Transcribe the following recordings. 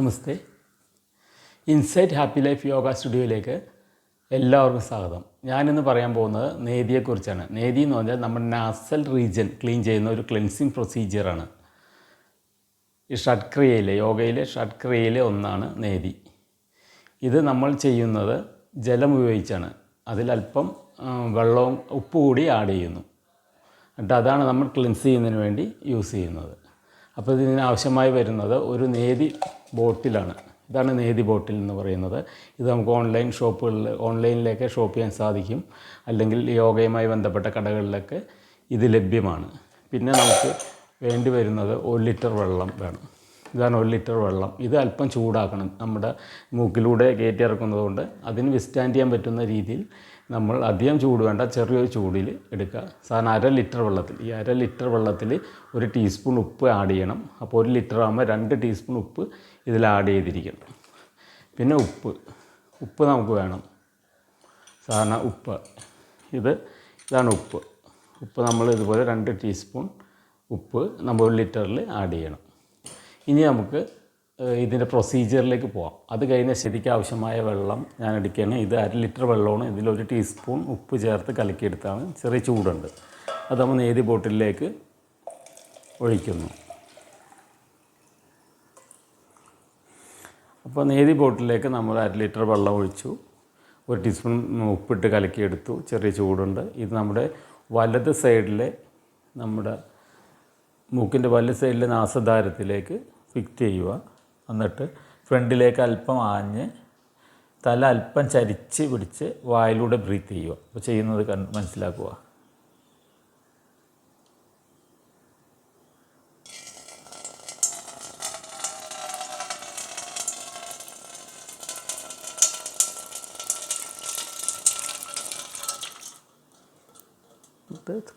നമസ്തേ. Insight happy life yoga സ്റ്റുഡിയോയിലേക്ക് എല്ലാവർക്കും സ്വാഗതം. ഞാനിന്ന് പറയാൻ പോകുന്നത് നേതിയെക്കുറിച്ചാണ്. നേതി എന്ന് പറഞ്ഞാൽ നമ്മുടെ നാസൽ റീജിയൻ ക്ലീൻ ചെയ്യുന്ന ഒരു ക്ലെൻസിങ് പ്രൊസീജിയറാണ് ഈ ഷഡ്ക്രിയയിലെ യോഗയിലെ ഷഡ്ക്രിയയിലെ ഒന്നാണ് നേതി. ഇത് നമ്മൾ ചെയ്യുന്നത് ജലം ഉപയോഗിച്ചാണ്. അതിലല്പം വെള്ളവും ഉപ്പ് കൂടി ആഡ് ചെയ്യുന്നു. എന്നിട്ട് അതാണ് നമ്മൾ ക്ലിൻസ് ചെയ്യുന്നതിന് വേണ്ടി യൂസ് ചെയ്യുന്നത്. അപ്പോൾ ഇതിന് ആവശ്യമായി വരുന്നത് ഒരു നേതി ബോട്ടിലാണ്. ഇതാണ് നേതി ബോട്ടിൽ എന്ന് പറയുന്നത്. ഇത് നമുക്ക് ഓൺലൈൻ ഷോപ്പുകളിൽ ഓൺലൈനിലേക്ക് ഷോപ്പ് ചെയ്യാൻ സാധിക്കും. അല്ലെങ്കിൽ യോഗയുമായി ബന്ധപ്പെട്ട കടകളിലൊക്കെ ഇത് ലഭ്യമാണ്. പിന്നെ നമുക്ക് വേണ്ടി വരുന്നത് ഒരു ലിറ്റർ വെള്ളം വേണം. ഇതാണ് ഒരു ലിറ്റർ വെള്ളം. ഇത് അല്പം ചൂടാക്കണം. നമ്മുടെ മൂക്കിലൂടെ കയറ്റി ഇറക്കുന്നത് കൊണ്ട് അതിന് വിസ്റ്റാൻഡ് ചെയ്യാൻ പറ്റുന്ന രീതിയിൽ നമ്മൾ അധികം ചൂട് വേണ്ട ചെറിയൊരു ചൂടിൽ എടുക്കുക. സാധാരണ അര ലിറ്റർ വെള്ളത്തിൽ ഈ അര ലിറ്റർ വെള്ളത്തിൽ ഒരു ടീസ്പൂൺ ഉപ്പ് ആഡ് ചെയ്യണം. അപ്പോൾ ഒരു ലിറ്റർ ആകുമ്പോൾ രണ്ട് ടീസ്പൂൺ ഉപ്പ് ഇതിൽ ആഡ് ചെയ്തിരിക്കണം പിന്നെ ഉപ്പ്. ഉപ്പ് നമുക്ക് വേണം. സാധാരണ ഉപ്പ്. ഇത് ഇതാണ് ഉപ്പ്. ഉപ്പ് നമ്മൾ ഇതുപോലെ രണ്ട് ടീസ്പൂൺ ഉപ്പ് നമ്മൾ ഒരു ലിറ്ററിൽ ആഡ് ചെയ്യണം. ഇനി നമുക്ക് ഇതിന്റെ പ്രൊസീജിയറിലേക്ക് പോവാം. അത് കഴിഞ്ഞ ശരിക്ക് ആവശ്യമായ വെള്ളം ഞാൻ എടുക്കുകയാണ്. ഇത് അര ലിറ്റർ വെള്ളമാണ്. ഇതിലൊരു ടീസ്പൂൺ ഉപ്പ് ചേർത്ത് കലക്കിയെടുത്താണ്. ചെറിയ ചൂടുണ്ട്. അത് നമ്മൾ നേതി ബോട്ടിലേക്ക് ഒഴിക്കുന്നു. അപ്പോൾ നേതി ബോട്ടിലേക്ക് നമ്മൾ അര ലിറ്റർ വെള്ളം ഒഴിച്ചു. ഒരു ടീസ്പൂൺ ഉപ്പിട്ട് കലക്കിയെടുത്തു. ചെറിയ ചൂടുണ്ട്. ഇത് നമ്മുടെ വലത് സൈഡിലെ നമ്മുടെ മൂക്കിന്റെ വലത് സൈഡിലെ നാസദ്വാരത്തിലേക്ക് ഫിക്റ്റ് ചെയ്യുക. എന്നിട്ട് ഫ്രണ്ടിലേക്ക് അല്പം ആഞ്ഞ് തല അല്പം ചരിച്ച് പിടിച്ച് വായിലൂടെ ബ്രീത്ത് ചെയ്യുക. അപ്പോൾ ചെയ്യുന്നത് മനസ്സിലാക്കുക.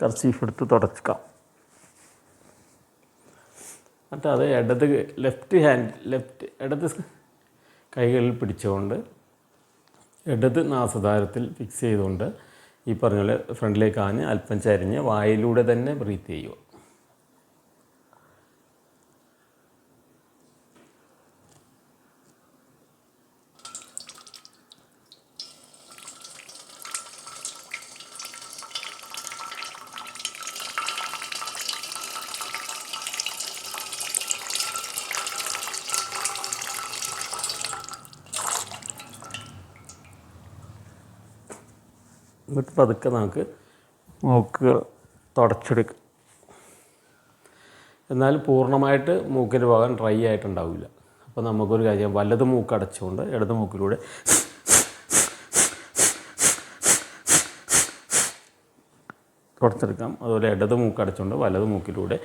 കർച്ചീഫ് എടുത്ത് തുടക്കാം എന്നിട്ട് അത് ഇടത് ലെഫ്റ്റ് ഹാൻഡ് ലെഫ്റ്റ് ഇടത് കൈകളിൽ പിടിച്ചുകൊണ്ട് ഇടത് നാസധാരത്തിൽ ഫിക്സ് ചെയ്തുകൊണ്ട് ഈ പറഞ്ഞ പോലെ ഫ്രണ്ടിലേക്ക് ആഞ്ഞ് അല്പം ചരിഞ്ഞ് വായിലൂടെ തന്നെ ബ്രീത്ത് ചെയ്യുക. എന്നിട്ട് പതുക്കെ നമുക്ക് മൂക്കുകൾ തുടച്ചെടുക്കും. എന്നാൽ പൂർണമായിട്ട് മൂക്കിന്റെ ഭാഗം ഡ്രൈ ആയിട്ടുണ്ടാവില്ല. അപ്പോൾ നമുക്കൊരു കാര്യം വലത് മൂക്ക് അടച്ചുകൊണ്ട് ഇടത് മൂക്കിലൂടെ തുടച്ചെടുക്കാം. അതുപോലെ ഇടത് മൂക്ക് അടച്ചുകൊണ്ട് വലത് മൂക്കിലൂടെ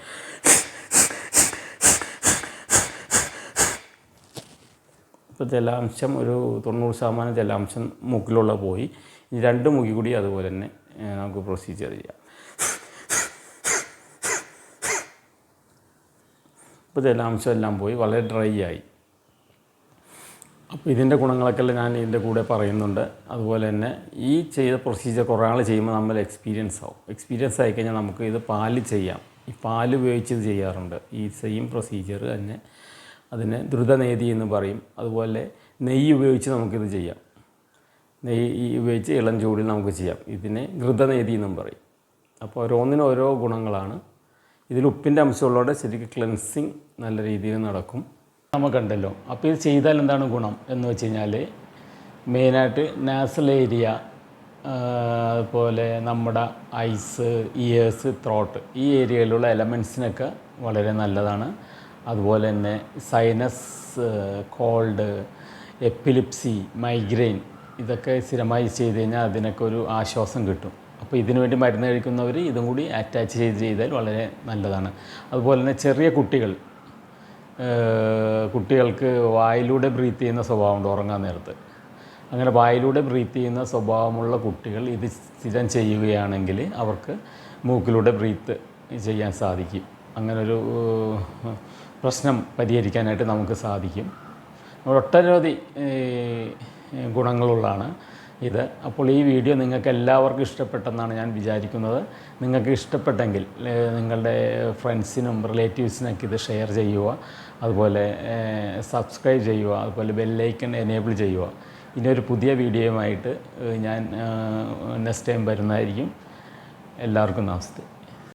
ഇപ്പോൾ ജലാംശം ഒരു തൊണ്ണൂറ് ശതമാനം ജലാംശം മൂക്കിലുള്ള പോയി. ഇനി രണ്ട് മുഖി കൂടി അതുപോലെ തന്നെ നമുക്ക് പ്രൊസീജിയർ ചെയ്യാം. ഇപ്പോൾ ജലാംശം എല്ലാം പോയി വളരെ ഡ്രൈ ആയി. അപ്പോൾ ഇതിന്റെ ഗുണങ്ങളൊക്കെ ഞാൻ ഇതിന്റെ കൂടെ പറയുന്നുണ്ട്. അതുപോലെ തന്നെ ഈ ചെയ്ത പ്രൊസീജിയർ കുറേ ആൾ ചെയ്യുമ്പോൾ നമ്മൾ എക്സ്പീരിയൻസ് ആവും. എക്സ്പീരിയൻസ് ആയിക്കഴിഞ്ഞാൽ നമുക്ക് ഇത് പാൽ ചെയ്യാം. ഈ പാൽ ഉപയോഗിച്ച് ഇത് ചെയ്യാറുണ്ട്. ഈ സെയിം പ്രൊസീജിയർ തന്നെ അതിന് ദ്രുതനേതി എന്ന് പറയും. അതുപോലെ നെയ്യ് ഉപയോഗിച്ച് നമുക്കിത് ചെയ്യാം. നെയ്യ് ഈ ഉപയോഗിച്ച് ഇളം ചൂടിൽ നമുക്ക് ചെയ്യാം. ഇതിനെ ഘൃതനേതി എന്നും പറയും. അപ്പോൾ ഓരോന്നിനും ഓരോ ഗുണങ്ങളാണ്. ഇതിൽ ഉപ്പിന്റെ അംശമുള്ളതോടെ ശരിക്കും ക്ലെൻസിങ് നല്ല രീതിയിൽ നടക്കും. നമുക്കുണ്ടല്ലോ. അപ്പോൾ ഇത് ചെയ്താൽ എന്താണ് ഗുണം എന്ന് വെച്ച് കഴിഞ്ഞാൽ മെയിനായിട്ട് നാസൽ ഏരിയ അതുപോലെ നമ്മുടെ ഐസ് ഇയേഴ്സ് ത്രോട്ട് ഈ ഏരിയയിലുള്ള എലമെൻസിനൊക്കെ വളരെ നല്ലതാണ്. അതുപോലെ തന്നെ സൈനസ് കോൾഡ് എപ്പിലിപ്സി മൈഗ്രെയിൻ ഇതൊക്കെ സ്ഥിരമായി ചെയ്ത് കഴിഞ്ഞാൽ അതിനൊക്കെ ഒരു ആശ്വാസം കിട്ടും. അപ്പോൾ ഇതിനു വേണ്ടി മരുന്ന് കഴിക്കുന്നവർ ഇതും കൂടി അറ്റാച്ച് ചെയ്ത് ചെയ്താൽ വളരെ നല്ലതാണ്. അതുപോലെ തന്നെ ചെറിയ കുട്ടികൾ കുട്ടികൾക്ക് വായിലൂടെ ബ്രീത്ത് ചെയ്യുന്ന സ്വഭാവമുണ്ട് ഉറങ്ങാൻ നേരത്ത്. അങ്ങനെ വായിലൂടെ ബ്രീത്ത് ചെയ്യുന്ന സ്വഭാവമുള്ള കുട്ടികൾ ഇത് സ്ഥിരം ചെയ്യുകയാണെങ്കിൽ അവർക്ക് മൂക്കിലൂടെ ബ്രീത്ത് ചെയ്യാൻ സാധിക്കും. അങ്ങനൊരു പ്രശ്നം പരിഹരിക്കാനായിട്ട് നമുക്ക് സാധിക്കും. ഒട്ടനവധി ഗുണങ്ങളുള്ളതാണ് ഇത്. അപ്പോൾ ഈ വീഡിയോ നിങ്ങൾക്ക് എല്ലാവർക്കും ഇഷ്ടപ്പെട്ടെന്നാണ് ഞാൻ വിചാരിക്കുന്നത്. നിങ്ങൾക്ക് ഇഷ്ടപ്പെട്ടെങ്കിൽ നിങ്ങളുടെ ഫ്രണ്ട്സിനും റിലേറ്റീവ്സിനൊക്കെ ഇത് ഷെയർ ചെയ്യുക. അതുപോലെ സബ്സ്ക്രൈബ് ചെയ്യുക. അതുപോലെ ബെല്ലൈക്കൺ എനേബിൾ ചെയ്യുക. ഇനി ഒരു പുതിയ വീഡിയോയുമായിട്ട് ഞാൻ നെക്സ്റ്റ് ടൈം വരുന്നതായിരിക്കും. എല്ലാവർക്കും നമസ്തേ.